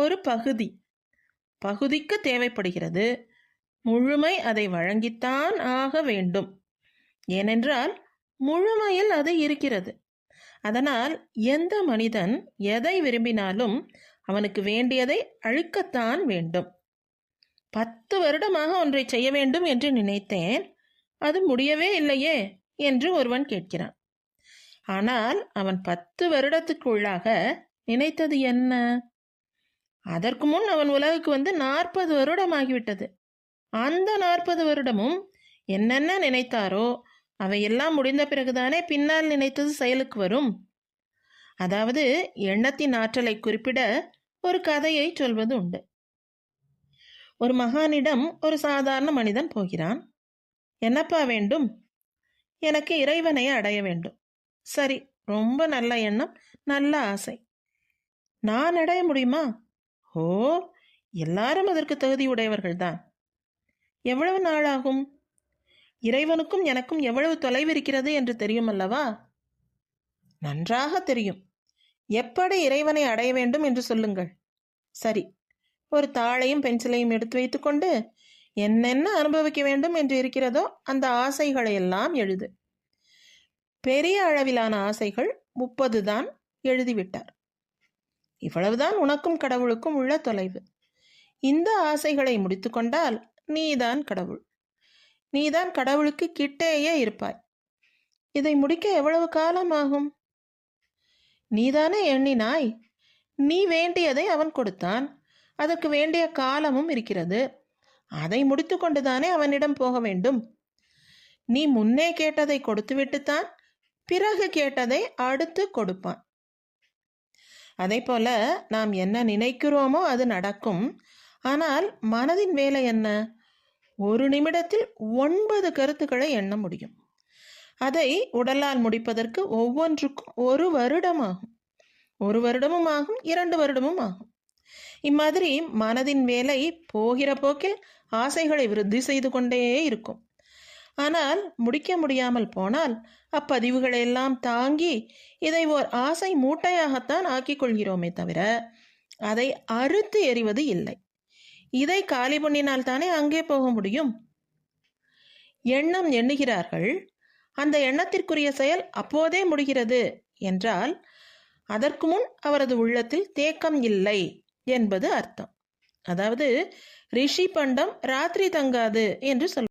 ஒரு பகுதி. பகுதிக்கு தேவைப்படுகிறது. முழுமை அதை வழங்கித்தான் ஆக வேண்டும். ஏனென்றால் முழுமையில் அது இருக்கிறது. அதனால் எந்த மனிதன் எதை விரும்பினாலும் அவனுக்கு வேண்டியதை அழிக்கத்தான் வேண்டும். பத்து வருடமாக ஒன்றை செய்ய வேண்டும் என்று நினைத்தேன். அது முடியவே இல்லையே என்று ஒருவன் கேட்கிறான். ஆனால் அவன் பத்து வருடத்துக்குள்ளாக நினைத்தது என்ன? அதற்கு முன் அவன் உலகுக்கு வந்து நாற்பது வருடம் ஆகிவிட்டது அந்த நாற்பது வருடமும் என்னென்ன நினைத்தாரோ அவையெல்லாம் முடிந்த பிறகுதானே பின்னால் நினைத்தது செயலுக்கு வரும். அதாவது எண்ணத்தின் ஆற்றலை குறிப்பிட ஒரு கதையை சொல்வது உண்டு. ஒரு மகானிடம் ஒரு சாதாரண மனிதன் போகிறான். என்னப்பா வேண்டும்? எனக்கு இறைவனை அடைய வேண்டும். சரி ரொம்ப நல்ல எண்ணம் நல்ல ஆசை. நான் அடைய முடியுமா? ஓ எல்லாரும் அதற்கு தகுதியுடையவர்கள்தான் எவ்வளவு நாளாகும்? இறைவனுக்கும் எனக்கும் எவ்வளவு தொலைவு இருக்கிறது என்று தெரியும் அல்லவா? நன்றாக தெரியும். எப்படி இறைவனை அடைய வேண்டும் என்று சொல்லுங்கள். சரி ஒரு தாளையும் பென்சிலையும் எடுத்து வைத்துக்கொண்டு என்னென்ன அனுபவிக்க வேண்டும் என்று இருக்கிறதோ அந்த ஆசைகளை எல்லாம் எழுது. பெரிய அளவிலான ஆசைகள் முப்பது தான் எழுதிவிட்டார். இவ்வளவுதான் உனக்கும் கடவுளுக்கும் உள்ள தொலைவு. இந்த ஆசைகளை முடித்துக்கொண்டால் நீதான் கடவுள். நீதான் கடவுளுக்கு கிட்டேயே இருப்பாய். இதை முடிக்க எவ்வளவு காலம் ஆகும்? நீதானே எண்ணினாய்? நீ வேண்டியதை அவன் கொடுத்தான். அதற்கு வேண்டிய காலமும் இருக்கிறது. அதை முடித்து கொண்டுதானே அவனிடம் போக வேண்டும். நீ முன்னே கேட்டதை கொடுத்துவிட்டுத்தான் பிறகு கேட்டதை அடுத்து கொடுப்பான். அதே போல நாம் என்ன நினைக்கிறோமோ அது நடக்கும். ஆனால் மனதின் வேலை என்ன? ஒரு நிமிடத்தில் ஒன்பது கருத்துக்களை எண்ண முடியும். அதை உடலால் முடிப்பதற்கு ஒவ்வொன்றுக்கும் ஒரு வருடம் ஆகும் ஒரு வருடமும் ஆகும் இரண்டு வருடமும் ஆகும். இம்மாதிரி மனதின் வேலை போகிற போக்கில் ஆசைகளை விருத்தி செய்து கொண்டே இருக்கும். ஆனால் முடிக்க முடியாமல் போனால் அப்பதிவுகளையெல்லாம் தாங்கி இதை ஓர் ஆசை மூட்டையாகத்தான் ஆக்கிக் கொள்கிறோமே தவிர அதை அறுத்து எறிவது இல்லை. இதை காலி பண்ணினால் தானே அங்கே போக முடியும்? எண்ணம் எண்ணுகிறார்கள். அந்த எண்ணத்திற்குரிய செயல் அப்போதே முடிகிறது என்றால் அதற்கு முன் அவரது உள்ளத்தில் தேக்கம் இல்லை என்பது அர்த்தம். அதாவது ரிஷி பண்டம் ராத்திரி தங்காது என்று சொல்